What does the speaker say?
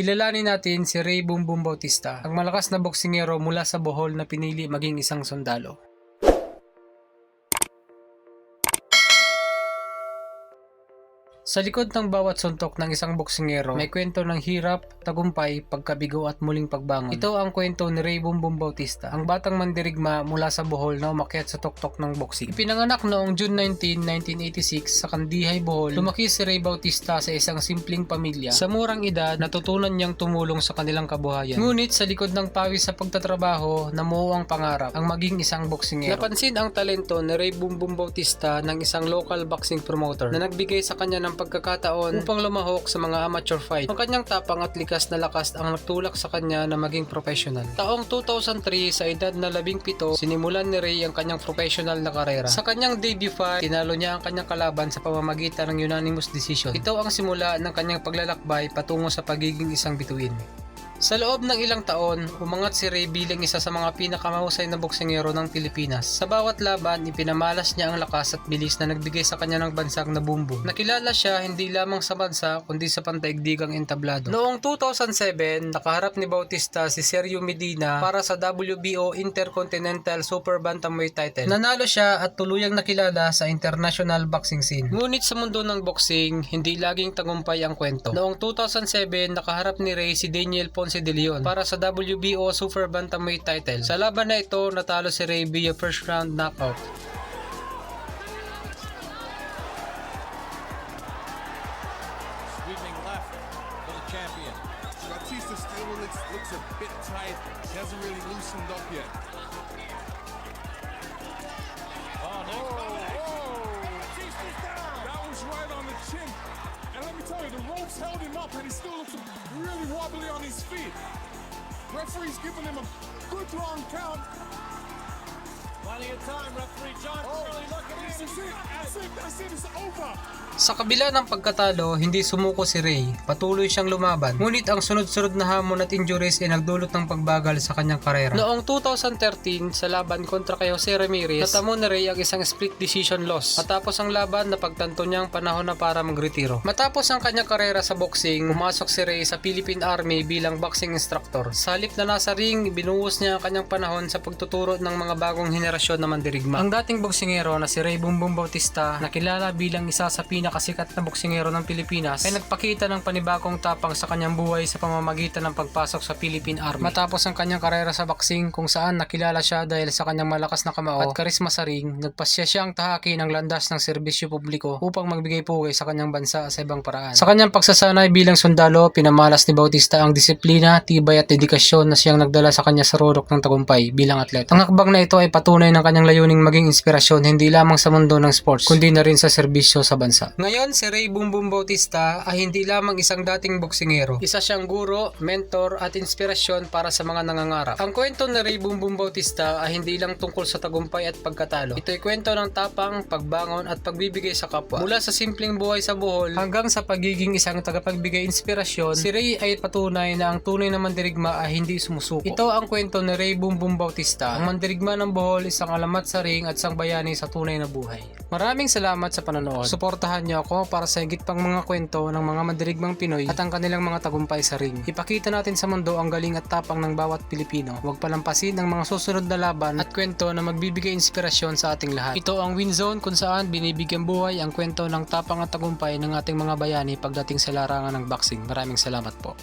Kilalanin natin si Ray Bumbum Bautista, ang malakas na boksingero mula sa Bohol na pinili maging isang sundalo. Sa likod ng bawat suntok ng isang boksingero, may kwento ng hirap, tagumpay, pagkabigo at muling pagbangon. Ito ang kwento ni Ray Bumbum Bautista, ang batang mandirigma mula sa Bohol na umakyat sa tuktok ng boxing. Ipinanganak noong June 19, 1986 sa Kandihay, Bohol, lumaki si Ray Bautista sa isang simpleng pamilya. Sa murang edad, natutunan niyang tumulong sa kanilang kabuhayan. Ngunit sa likod ng pawis sa pagtatrabaho, namuo ang pangarap, ang maging isang boksingero. Napansin ang talento ni Ray Bumbum Bautista ng isang local boxing promoter na nagbigay sa kanya ng pagkakataon upang lumahok sa mga amateur fight. Ang kanyang tapang at likas na lakas ang nagtulak sa kanya na maging professional. Taong 2003 sa edad na 17, sinimulan ni Ray ang kanyang professional na karera. Sa kanyang debut fight, tinalo niya ang kanyang kalaban sa pamamagitan ng unanimous decision. Ito ang simula ng kanyang paglalakbay patungo sa pagiging isang bituin. Sa loob ng ilang taon, umangat si Ray bilang isa sa mga pinakamahusay na boksingero ng Pilipinas. Sa bawat laban, ipinamalas niya ang lakas at bilis na nagbigay sa kanya ng bansang na bumbu. Nakilala siya hindi lamang sa bansa, kundi sa pandaigdigang entablado. Noong 2007, nakaharap ni Bautista si Sergio Medina para sa WBO Intercontinental Super Bantamweight title. Nanalo siya at tuluyang nakilala sa international boxing scene. Ngunit sa mundo ng boxing, hindi laging tagumpay ang kwento. Noong 2007, nakaharap ni Ray si Daniel Ponce de Leon para sa WBO Super Bantamweight title. Sa laban na ito, natalo si Ray via first round knockout. Sweeping left for the champion. Batista still looks, looks a bit tight. He really loosened up yet. Ropes held him up and he still looks really wobbly on his feet. Referee's giving him a good long count. Sa kabila ng pagkatalo, hindi sumuko si Ray. Patuloy siyang lumaban. Ngunit ang sunod-sunod na hamon at injuries ay nagdulot ng pagbagal sa kanyang karera. Noong 2013, sa laban kontra kay Jose Ramirez, natamo ni Ray ang isang split decision loss. Matapos ang laban, napagtanto niya ang panahon na para magretiro. Matapos ang kanyang karera sa boxing, pumasok si Ray sa Philippine Army bilang boxing instructor. Sa halip na nasa ring, binuhos niya ang kanyang panahon sa pagtuturo ng mga bagong henerasyon na mandirigma. Ang dating boksingero na si Ray Bumbum Bautista, nakilala bilang isa sa pinakasikat na boksingero ng Pilipinas, ay nagpakita ng panibagong tapang sa kanyang buhay sa pamamagitan ng pagpasok sa Philippine Army. Matapos ang kanyang karera sa boxing kung saan nakilala siya dahil sa kanyang malakas na kamao at karisma sa ring, nagpasya siyang tahaki ng landas ng serbisyo publiko upang magbigay pugay sa kanyang bansa sa ibang paraan. Sa kanyang pagsasanay bilang sundalo, pinamalas ni Bautista ang disiplina, tibay at dedikasyon na siyang nagdala sa kanya sa rurok ng tagumpay bilang atleta. Ang hakbang na ito ay patunay ng kanyang layuning maging inspirasyon hindi lamang sa mundo ng sports, kundi na rin sa serbisyo sa bansa. Ngayon, si Ray Bumbum Bautista ay hindi lamang isang dating boksingero. Isa siyang guro, mentor at inspirasyon para sa mga nangangarap. Ang kwento ni Ray Bumbum Bautista ay hindi lang tungkol sa tagumpay at pagkatalo. Ito ay kwento ng tapang, pagbangon at pagbibigay sa kapwa. Mula sa simpleng buhay sa Bohol hanggang sa pagiging isang tagapagbigay inspirasyon, si Ray ay patunay na ang tunay na mandirigma ay hindi sumusuko. Ito ang kwento ni Ray Bumbum Bautista. Ang mandirigma ng Bohol isang alamat sa ring at isang bayani sa tunay na buhay. Maraming salamat sa panonood. Suportahan niyo ako para sa higit pang mga kwento ng mga mandirigmang Pinoy at ang kanilang mga tagumpay sa ring. Ipakita natin sa mundo ang galing at tapang ng bawat Pilipino. Huwag palampasin ang mga susunod na laban at kwento na magbibigay inspirasyon sa ating lahat. Ito ang Win Zone kung saan binibigyan buhay ang kwento ng tapang at tagumpay ng ating mga bayani pagdating sa larangan ng boxing. Maraming salamat po.